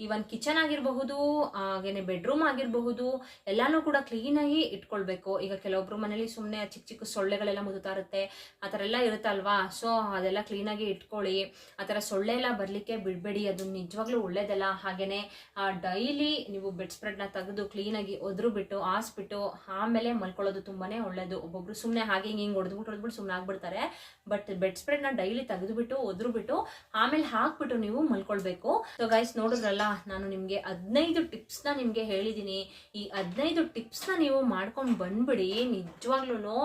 ಈವನ್ ಕಿಚನ್ ಆಗಿರಬಹುದು, ಹಾಗೇನೆ ಬೆಡ್ರೂಮ್ ಆಗಿರಬಹುದು, ಎಲ್ಲಾನು ಕೂಡ ಕ್ಲೀನ್ ಆಗಿ ಇಟ್ಕೊಳ್ಬೇಕು. ಈಗ ಕೆಲವೊಬ್ರು ಮನೇಲಿ ಸುಮ್ಮನೆ ಚಿಕ್ಕ ಚಿಕ್ಕ ಸೊಳ್ಳೆಗಳೆಲ್ಲ ಮುದುತ್ತಾ ಇರುತ್ತೆ ಆ ಥರ ಎಲ್ಲ ಇರುತ್ತಲ್ವಾ? ಸೊ ಅದೆಲ್ಲ ಕ್ಲೀನ್ ಆಗಿ ಇಟ್ಕೊಳ್ಳಿ. ಆ ಥರ ಸೊಳ್ಳೆ ಎಲ್ಲ ಬರ್ಲಿಕ್ಕೆ ಬಿಡಬೇಡಿ, ಅದು ನಿಜವಾಗ್ಲೂ ಒಳ್ಳೇದಲ್ಲ. ಹಾಗೇನೆ ಡೈಲಿ ನೀವು ಬೆಡ್ ಸ್ಪ್ರೆಡ್ನ ತೆಗೆದು ಕ್ಲೀನಾಗಿ ಒದ್ರು ಬಿಟ್ಟು ಹಾಸ್ಬಿಟ್ಟು ಆಮೇಲೆ ಮಲ್ಕೊಳ್ಳೋದು ತುಂಬಾನೇ ಒಳ್ಳೇದು. ಒಬ್ಬೊಬ್ರು ಸುಮ್ಮನೆ ಹಾಗೆ ಹಿಂಗೆ ಹಿಂಗೆ ಹೊಡೆದ್ಬಿಟ್ಟು ಹೊಡೆದ್ಬಿಟ್ಟು ಸುಮ್ಮನೆ ಆಗ್ಬಿಡ್ತಾರೆ. ಬಟ್ ಬೆಡ್ ಸ್ಪ್ರೆಡ್ನ ಡೈಲಿ ತೆಗೆದುಬಿಟ್ಟು, ಒದ್ರು ಬಿಟ್ಟು, ಆಮೇಲೆ ಹಾಕ್ಬಿಟ್ಟು ನೀವು ಮಲ್ಕೊಳ್ಬೇಕು. ಸೊ ಗೈಸ್ ನೋಡಿದ್ರಲ್ಲ, ನಾನು ನಿಮಗೆ ಹದಿನೈದು ಟಿಪ್ಸ್ನ ನಿಮಗೆ ಹೇಳಿದ್ದೀನಿ ಈ ಹದಿನೈದು ಟಿಪ್ಸ್ನ ನೀವು ಮಾಡ್ಕೊಂಡು ಬಂದ್ಬಿಡಿ. ನಿಜವಾಗ್ಲೂ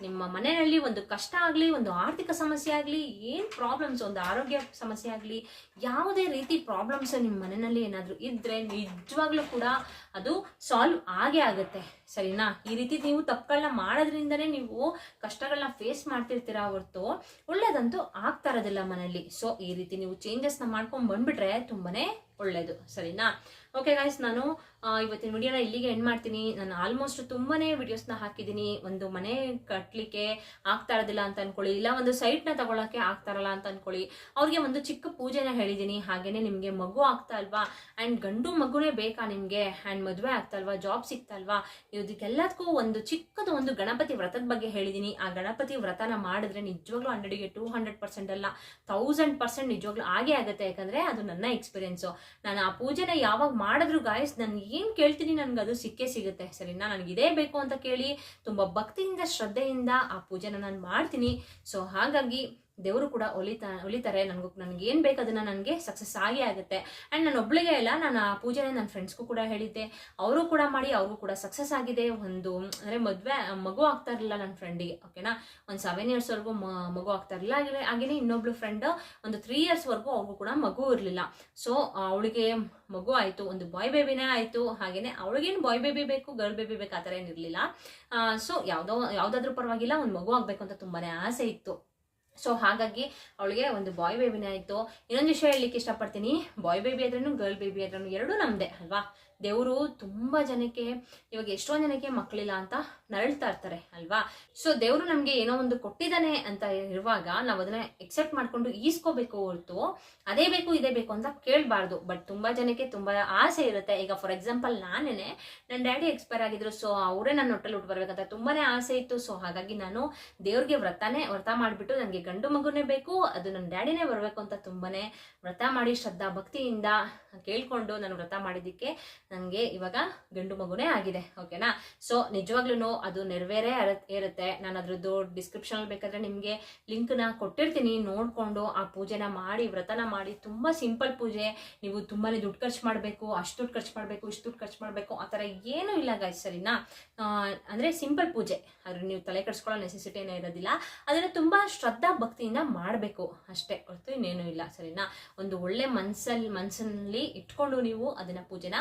ನಿಮ್ಮ ಮನೆಯಲ್ಲಿ ಒಂದು ಕಷ್ಟ ಆಗಲಿ, ಒಂದು ಆರ್ಥಿಕ ಸಮಸ್ಯೆ ಆಗಲಿ, ಏನು ಪ್ರಾಬ್ಲಮ್ಸ್ ಒಂದು ಆರೋಗ್ಯ ಸಮಸ್ಯೆ ಆಗಲಿ, ಯಾವುದೇ ರೀತಿ ಪ್ರಾಬ್ಲಮ್ಸ್ ನಿಮ್ಮ ಮನೆಯಲ್ಲಿ ಏನಾದರೂ ಇದ್ದರೆ ನಿಜವಾಗ್ಲೂ ಕೂಡ ಅದು ಸಾಲ್ವ್ ಆಗೇ ಆಗುತ್ತೆ. ಸರಿನಾ? ಈ ರೀತಿ ನೀವು ತಪ್ಪುಗಳನ್ನ ಮಾಡೋದ್ರಿಂದನೇ ನೀವು ಕಷ್ಟಗಳನ್ನ ಫೇಸ್ ಮಾಡ್ತಿರ್ತೀರ ಹೊರತು ಒಳ್ಳೇದಂತೂ ಆಗ್ತಾ ಇರೋದಿಲ್ಲ ಮನೆಯಲ್ಲಿ. ಸೊ ಈ ರೀತಿ ನೀವು ಚೇಂಜಸ್ನ ಮಾಡ್ಕೊಂಡು ಬಂದ್ಬಿಟ್ರೆ ತುಂಬಾನೇ ಒಳ್ಳೇದು. ಸರಿನಾ? ಓಕೆ ಗಾಯ್ಸ್ ನಾನು ಇವತ್ತಿನ ವಿಡಿಯೋನ ಇಲ್ಲಿಗೆ ಎಂಡ್ ಮಾಡ್ತೀನಿ. ನಾನು ಆಲ್ಮೋಸ್ಟ್ ತುಂಬಾನೇ ವಿಡಿಯೋಸ್ನ ಹಾಕಿದ್ದೀನಿ. ಒಂದು ಮನೆ ಕಟ್ಟಲಿಕ್ಕೆ ಆಗ್ತಾ ಇರೋದಿಲ್ಲ ಅಂತ ಅನ್ಕೊಳ್ಳಿ. ಇಲ್ಲ, ಒಂದು ಸೈಟ್ನ ತಗೊಳಕ್ಕೆ ಆಗ್ತಾರಲ್ಲ ಅಂತ ಅನ್ಕೊಳ್ಳಿ. ಅವ್ರಿಗೆ ಒಂದು ಚಿಕ್ಕ ಪೂಜೆನ ಹೇಳಿದ್ದೀನಿ. ಹಾಗೇನೆ ನಿಮಗೆ ಮಗು ಆಗ್ತಾ ಅಲ್ವಾ ಆ್ಯಂಡ್ ಗಂಡು ಮಗುನೇ ಬೇಕಾ ನಿಮಗೆ? ಆ್ಯಂಡ್ ಮದುವೆ ಆಗ್ತಾ ಅಲ್ವಾ ಜಾಬ್ ಸಿಗ್ತಾ ಅಲ್ವಾ ಇದಕ್ಕೆಲ್ಲದಕ್ಕೂ ಒಂದು ಚಿಕ್ಕದು ಒಂದು ಗಣಪತಿ ವ್ರತದ ಬಗ್ಗೆ ಹೇಳಿದ್ದೀನಿ. ಆ ಗಣಪತಿ ವ್ರತನ ಮಾಡಿದ್ರೆ ನಿಜವಾಗ್ಲೂ ಹಂಡ್ರೆಡ್ಗೆ ಟೂ ಹಂಡ್ರೆಡ್ ಪರ್ಸೆಂಟ್ ಅಲ್ಲ. ತೌಸಂಡ್ ಪರ್ಸೆಂಟ್ ನಿಜವಾಗ್ಲೂ ಆಗೇ ಆಗುತ್ತೆ. ಯಾಕಂದ್ರೆ ಅದು ನನ್ನ ಎಕ್ಸ್ಪೀರಿಯನ್ಸು ನಾನು ಆ ಪೂಜೆನ ಯಾವಾಗ ಮಾಡಿದ್ರು ಗಾಯಸ್ ನಾನು ಏನು ಕೇಳ್ತೀನಿ ನನಗೆ ಅದು ಸಿಕ್ಕೇ ಸಿಗುತ್ತೆ. ಸರಿನಾ? ನನಗೆ ಇದೇ ಬೇಕು ಅಂತ ಕೇಳಿ ತುಂಬ ಭಕ್ತಿಯಿಂದ, ಶ್ರದ್ಧೆಯಿಂದ ಆ ಪೂಜೆನ ನಾನು ಮಾಡ್ತೀನಿ. ಸೊ ಹಾಗಾಗಿ ದೇವರು ಕೂಡ ಒಲಿತಾ, ಒಲಿತಾರೆ. ನನಗೂ ನನಗೆ ಏನು ಬೇಕು ಅದನ್ನ ನನಗೆ ಸಕ್ಸಸ್ ಆಗೇ ಆಗುತ್ತೆ. ಆ್ಯಂಡ್ ನಾನು ಒಬ್ಳಿಗೆ ಇಲ್ಲ ನಾನು ಆ ಪೂಜೆನ ನನ್ನ ಫ್ರೆಂಡ್ಸ್ಗೂ ಕೂಡ ಹೇಳಿದ್ದೆ. ಅವರು ಕೂಡ ಮಾಡಿ, ಅವ್ರಿಗೂ ಕೂಡ ಸಕ್ಸಸ್ ಆಗಿದೆ. ಒಂದು, ಅಂದರೆ ಮದುವೆ, ಮಗು ಆಗ್ತಾ ಇರಲಿಲ್ಲ ನನ್ನ ಫ್ರೆಂಡಿಗೆ ಓಕೆನಾ ಒಂದು ಸೆವೆನ್ ಇಯರ್ಸ್ವರೆಗೂ ಮಗು ಆಗ್ತಾ ಇರಲಿಲ್ಲ ಆಗಿಲ್ಲ ಹಾಗೇನೆ ಇನ್ನೊಬ್ಳು ಫ್ರೆಂಡ್ ಒಂದು ತ್ರೀ ಇಯರ್ಸ್ವರೆಗೂ ಅವ್ರಿಗೂ ಕೂಡ ಮಗು ಇರಲಿಲ್ಲ. ಸೊ ಅವಳಿಗೆ ಮಗು ಆಯಿತು, ಒಂದು ಬಾಯ್ ಬೇಬಿನೇ ಆಯಿತು. ಹಾಗೆಯೇ ಅವಳಿಗೇನು ಬಾಯ್ ಬೇಬಿ ಬೇಕು ಗರ್ಲ್ ಬೇಬಿ ಬೇಕು, ಆ ಥರ ಏನಿರಲಿಲ್ಲ ಸೊ ಯಾವುದೋ, ಯಾವುದಾದ್ರೂ ಪರವಾಗಿಲ್ಲ, ಒಂದು ಮಗು ಆಗಬೇಕು ಅಂತ ತುಂಬಾನೇ ಆಸೆ ಇತ್ತು. ಸೊ ಹಾಗಾಗಿ ಅವಳಿಗೆ ಒಂದು ಬಾಯ್ ಬೇಬಿನೇ ಆಯಿತು. ಇನ್ನೊಂದು ವಿಷಯ ಹೇಳಲಿಕ್ಕೆ ಇಷ್ಟಪಡ್ತೀನಿ. ಬಾಯ್ ಬೇಬಿ ಆದ್ರೂ ಗರ್ಲ್ ಬೇಬಿ ಆದ್ರೂ ಎರಡೂ ನಮ್ಮದೇ ಅಲ್ವಾ? ದೇವರು ತುಂಬ ಜನಕ್ಕೆ, ಇವಾಗ ಎಷ್ಟೋ ಜನಕ್ಕೆ ಮಕ್ಕಳಿಲ್ಲ ಅಂತ ನರಳ್ತಾ ಇರ್ತಾರೆ, ಅಲ್ವಾ? ಸೊ ದೇವರು ನಮಗೆ ಏನೋ ಒಂದು ಕೊಟ್ಟಿದ್ದಾನೆ ಅಂತ ಇರುವಾಗ ನಾವು ಅದನ್ನ ಎಕ್ಸೆಪ್ಟ್ ಮಾಡ್ಕೊಂಡು ಈಸ್ಕೋಬೇಕು ಹೊರತು ಅದೇ ಬೇಕು, ಇದೇ ಬೇಕು ಅಂತ ಕೇಳಬಾರ್ದು. ಬಟ್ ತುಂಬಾ ಜನಕ್ಕೆ ತುಂಬಾ ಆಸೆ ಇರುತ್ತೆ. ಈಗ ಫಾರ್ ಎಕ್ಸಾಂಪಲ್ ನಾನೇನೆ ನನ್ನ ಡ್ಯಾಡಿ ಎಕ್ಸ್ಪೈರ್ ಆಗಿದ್ರು ಸೊ ಅವರೇ ನನ್ನ ಹೊಟ್ಟೆಲಿ ಹುಟ್ಟು ಬರ್ಬೇಕಂತ ತುಂಬಾನೇ ಆಸೆ ಇತ್ತು. ಸೊ ಹಾಗಾಗಿ ನಾನು ದೇವ್ರಿಗೆ ವ್ರತನೇ, ವ್ರತ ಮಾಡಿಬಿಟ್ಟು ನನಗೆ ಗಂಡು ಮಗುನೇ ಬೇಕು, ಅದು ನನ್ನ ಡ್ಯಾಡಿನೇ ಬರಬೇಕು ಅಂತ ತುಂಬಾನೇ ವ್ರತ ಮಾಡಿ ಶ್ರದ್ಧಾ ಭಕ್ತಿಯಿಂದ ಕೇಳ್ಕೊಂಡು ನಾನು ವ್ರತ ಮಾಡಿದ್ದಕ್ಕೆ ನನಗೆ ಇವಾಗ ಗಂಡು ಮಗುನೇ ಆಗಿದೆ ಓಕೆನಾ ಸೊ ನಿಜವಾಗ್ಲೂ ಅದು ನೆರವೇರೇ ಇರತ್- ಇರುತ್ತೆ. ನಾನು ಅದ್ರದ್ದು ಡಿಸ್ಕ್ರಿಪ್ಷನ್ ಬೇಕಾದ್ರೆ ನಿಮಗೆ ಲಿಂಕ್ನ ಕೊಟ್ಟಿರ್ತೀನಿ. ನೋಡ್ಕೊಂಡು ಆ ಪೂಜೆನ ಮಾಡಿ, ವ್ರತನ ಮಾಡಿ, ತುಂಬಾ ಸಿಂಪಲ್ ಪೂಜೆ. ನೀವು ತುಂಬಾನೇ ದುಡ್ಡು ಖರ್ಚು ಮಾಡಬೇಕು, ಅಷ್ಟು ದುಡ್ಡು ಖರ್ಚು ಮಾಡಬೇಕು, ಇಷ್ಟು ದುಡ್ಡು ಖರ್ಚು ಮಾಡಬೇಕು, ಆ ಥರ ಏನೂ ಇಲ್ಲ ಗಾಯ್ಸ್ ಸರಿನಾ? ಅಂದರೆ ಸಿಂಪಲ್ ಪೂಜೆ. ಅದ್ರ ನೀವು ತಲೆ ಕೆಡಿಸ್ಕೊಳ್ಳೋ ನೆಸೆಸಿಟಿ ಏನೂ ಇರೋದಿಲ್ಲ. ಅದನ್ನ ತುಂಬಾ ಶ್ರದ್ಧಾ ಭಕ್ತಿಯಿಂದ ಮಾಡಬೇಕು. ಅಷ್ಟೇ ಹೊರತು ಇನ್ನೇನೂ ಇಲ್ಲ, ಸರಿನಾ? ಒಂದು ಒಳ್ಳೆ ಮನ್ಸಲ್ಲಿ ಮನ್ಸಲ್ಲಿ ಇಟ್ಕೊಂಡು ನೀವು ಅದನ್ನ ಪೂಜೆನ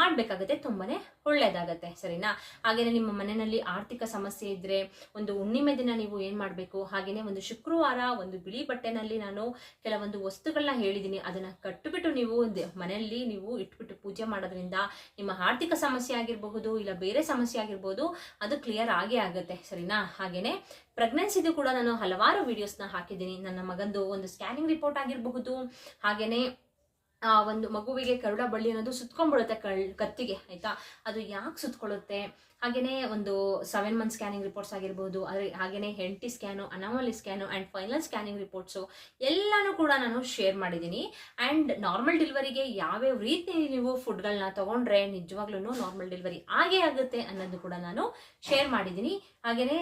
ಮಾಡಬೇಕಾಗತ್ತೆ, ತುಂಬಾನೇ ಒಳ್ಳೇದಾಗತ್ತೆ, ಸರಿನಾ? ಹಾಗೇನೆ ನಿಮ್ಮ ಮನೆಯಲ್ಲಿ ಆರ್ಥಿಕ ಸಮಸ್ಯೆ ಇದ್ರೆ, ಒಂದು ಹುಣ್ಣಿಮೆ ದಿನ ನೀವು ಏನ್ ಮಾಡಬೇಕು? ಹಾಗೇನೆ ಒಂದು ಶುಕ್ರವಾರ, ಒಂದು ಬಿಳಿ ಬಟ್ಟೆನಲ್ಲಿ ನಾನು ಕೆಲವೊಂದು ವಸ್ತುಗಳನ್ನ ಹೇಳಿದ್ದೀನಿ ಅದನ್ನ ಕಟ್ಟುಬಿಟ್ಟು ನೀವು ಮನೆಯಲ್ಲಿ ನೀವು ಇಟ್ಬಿಟ್ಟು ಪೂಜೆ ಮಾಡೋದ್ರಿಂದ ನಿಮ್ಮ ಆರ್ಥಿಕ ಸಮಸ್ಯೆ ಆಗಿರಬಹುದು, ಇಲ್ಲ ಬೇರೆ ಸಮಸ್ಯೆ ಆಗಿರ್ಬೋದು, ಅದು ಕ್ಲಿಯರ್ ಆಗೇ ಆಗುತ್ತೆ, ಸರಿನಾ? ಹಾಗೇನೆ ಪ್ರೆಗ್ನೆನ್ಸಿದು ಕೂಡ ನಾನು ಹಲವಾರು ವಿಡಿಯೋಸ್ನ ಹಾಕಿದ್ದೀನಿ. ನನ್ನ ಮಗಂದು ಒಂದು ಸ್ಕ್ಯಾನಿಂಗ್ ರಿಪೋರ್ಟ್ ಆಗಿರಬಹುದು, ಹಾಗೇನೆ ಆ ಒಂದು ಮಗುವಿಗೆ ಕರುಡ ಬಳ್ಳಿ ಅನ್ನೋದು ಸುತ್ಕೊಂಡ್ಬಿಡುತ್ತೆ ಕಳ್, ಕತ್ತಿಗೆ, ಆಯ್ತಾ? ಅದು ಯಾಕೆ ಸುತ್ಕೊಳ್ಳುತ್ತೆ? ಹಾಗೆಯೇ ಒಂದು ಸೆವೆನ್ ಮಂತ್ ಸ್ಕ್ಯಾನಿಂಗ್ ರಿಪೋರ್ಟ್ಸ್ ಆಗಿರ್ಬೋದು ಹಾಗೇನೆ NT scan anomaly scan and final scanning reports ಎಲ್ಲನೂ ಕೂಡ ನಾನು ಶೇರ್ ಮಾಡಿದ್ದೀನಿ. ಆ್ಯಂಡ್ ನಾರ್ಮಲ್ ಡೆಲಿವರಿಗೆ ಯಾವ್ಯಾವ ರೀತಿ ನೀವು ಫುಡ್ಗಳನ್ನ ತೊಗೊಂಡ್ರೆ ನಿಜವಾಗ್ಲೂ ನಾರ್ಮಲ್ ಡೆಲಿವರಿ ಆಗೇ ಆಗುತ್ತೆ ಅನ್ನೋದು ಕೂಡ ನಾನು ಶೇರ್ ಮಾಡಿದ್ದೀನಿ. ಹಾಗೆಯೇ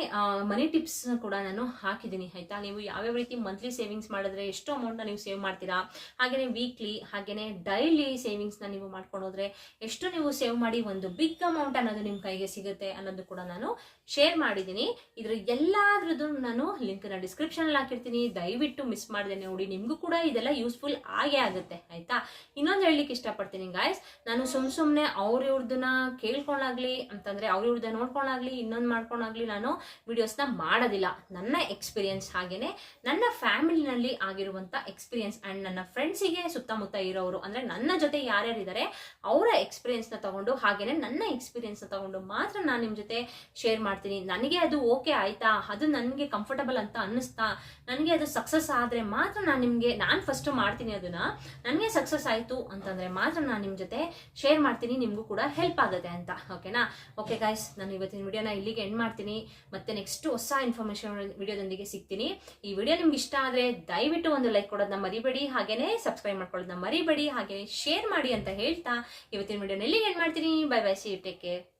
ಮನಿ ಟಿಪ್ಸ್ ಕೂಡ ನಾನು ಹಾಕಿದ್ದೀನಿ, ಆಯ್ತಾ? ನೀವು ಯಾವ್ಯಾವ ರೀತಿ ಮಂತ್ಲಿ ಸೇವಿಂಗ್ಸ್ ಮಾಡಿದ್ರೆ ಎಷ್ಟು ಅಮೌಂಟ್ನ ನೀವು ಸೇವ್ ಮಾಡ್ತೀರಾ? ಹಾಗೆಯೇ ವೀಕ್ಲಿ ಹಾಗೇನೆ ಡೈಲಿ ಸೇವಿಂಗ್ಸ್ನ ನೀವು ಮಾಡ್ಕೊಂಡು ಹೋದ್ರೆ ಎಷ್ಟು ನೀವು ಸೇವ್ ಮಾಡಿ ಒಂದು ಬಿಗ್ ಅಮೌಂಟ್ ಅನ್ನೋದು ನಿಮ್ಮ ಕೈಗೆ ಸಿಗುತ್ತೆ ಅನ್ನೋದು ಕೂಡ ನಾನು ಶೇರ್ ಮಾಡಿದ್ದೀನಿ. ಇದ್ರ ಎಲ್ಲಾದ್ರದ್ದು ನಾನು ಲಿಂಕ್ನ ಡಿಸ್ಕ್ರಿಪ್ಷನಲ್ಲಿ ಹಾಕಿರ್ತೀನಿ. ದಯವಿಟ್ಟು ಮಿಸ್ ಮಾಡಿದೆ ನೋಡಿ, ನಿಮಗೂ ಕೂಡ ಇದೆಲ್ಲ ಯೂಸ್ಫುಲ್ ಆಗೇ ಆಗುತ್ತೆ, ಆಯ್ತಾ? ಇನ್ನೊಂದು ಹೇಳಲಿಕ್ಕೆ ಇಷ್ಟಪಡ್ತೀನಿ ಗಾಯ್ಸ್ ನಾನು ಸುಮ್ ಸುಮ್ಮನೆ ಅವ್ರ ಇವ್ರದನ್ನ ಕೇಳ್ಕೊಂಡಾಗ್ಲಿ, ಅಂತಂದ್ರೆ ಅವ್ರ ಇವ್ರದ ನೋಡ್ಕೊಂಡಾಗ್ಲಿ, ಇನ್ನೊಂದು ಮಾಡ್ಕೊಂಡಾಗ್ಲಿ ನಾನು ವಿಡಿಯೋಸ್ನ ಮಾಡೋದಿಲ್ಲ. ನನ್ನ ಎಕ್ಸ್ಪೀರಿಯನ್ಸ್ ಹಾಗೇನೆ, ನನ್ನ ಫ್ಯಾಮಿಲಿನಲ್ಲಿ ಆಗಿರುವಂತ ಎಕ್ಸ್ಪೀರಿಯನ್ಸ್ ಅಂಡ್ ನನ್ನ ಫ್ರೆಂಡ್ಸಿಗೆ ಸುತ್ತಮುತ್ತ ಇರೋರು ಅಂದ್ರೆ ನನ್ನ ಜೊತೆ ಯಾರ್ಯಾರಿದ್ದಾರೆ, ಅವರ ಎಕ್ಸ್ಪೀರಿಯನ್ಸ್ನ ತಗೊಂಡು ಹಾಗೇನೆ ನನ್ನ ಎಕ್ಸ್ಪೀರಿಯನ್ಸ್ನ ತಗೊಂಡು ಮಾತ್ರ ನಾನು ನಿಮ್ಮ ಜೊತೆ ಶೇರ್ ಮಾಡ್ತೀನಿ. ನನಗೆ ಅದು ಓಕೆ ಆಯ್ತಾ? ಅದು ನನಗೆ ಕಂಫರ್ಟಬಲ್ ಅಂತ ಅನ್ನಿಸ್ತಾ? ನನಗೆ ಅದು ಸಕ್ಸಸ್ ಆದ್ರೆ ಮಾತ್ರ ನಾನು ನಿಮಗೆ, ನಾನು ಫಸ್ಟ್ ಮಾಡ್ತೀನಿ ಅದನ್ನ, ನನಗೆ ಸಕ್ಸಸ್ ಆಯಿತು ಅಂತಂದ್ರೆ ಮಾತ್ರ ನಾನು ನಿಮ್ಮ ಜೊತೆ ಶೇರ್ ಮಾಡ್ತೀನಿ, ನಿಮಗೂ ಕೂಡ ಹೆಲ್ಪ್ ಆಗುತ್ತೆ ಅಂತ. ಓಕೆನಾ ಓಕೆ ಗಾಯ್ಸ್ ನಾನು ಇವತ್ತಿನ ವಿಡಿಯೋನ ಇಲ್ಲಿಗೆ ಎಂಡ್ ಮಾಡ್ತೀನಿ. ಮತ್ತೆ ನೆಕ್ಸ್ಟ್ ಹೊಸ ಇನ್ಫಾರ್ಮೇಶನ್ ವಿಡಿಯೋದೊಂದಿಗೆ ಸಿಗ್ತೀನಿ. ಈ ವಿಡಿಯೋ ನಿಮ್ಗೆ ಇಷ್ಟ ಆದ್ರೆ ದಯವಿಟ್ಟು ಒಂದು ಲೈಕ್ ಕೊಡೋದನ್ನ ಮರಿಬೇಡಿ. ಹಾಗೇನೆ ಸಬ್ಸ್ಕ್ರೈಬ್ ಮಾಡ್ಕೊಳ್ಳೋದನ್ನ ಮರಿಬೇಡಿ. ಹಾಗೇನೆ ಶೇರ್ ಮಾಡಿ ಅಂತ ಹೇಳ್ತಾ ಇವತ್ತಿನ ವಿಡಿಯೋನಲ್ಲಿ ಎಂಡ್ ಮಾಡ್ತೀನಿ. Bye bye see take care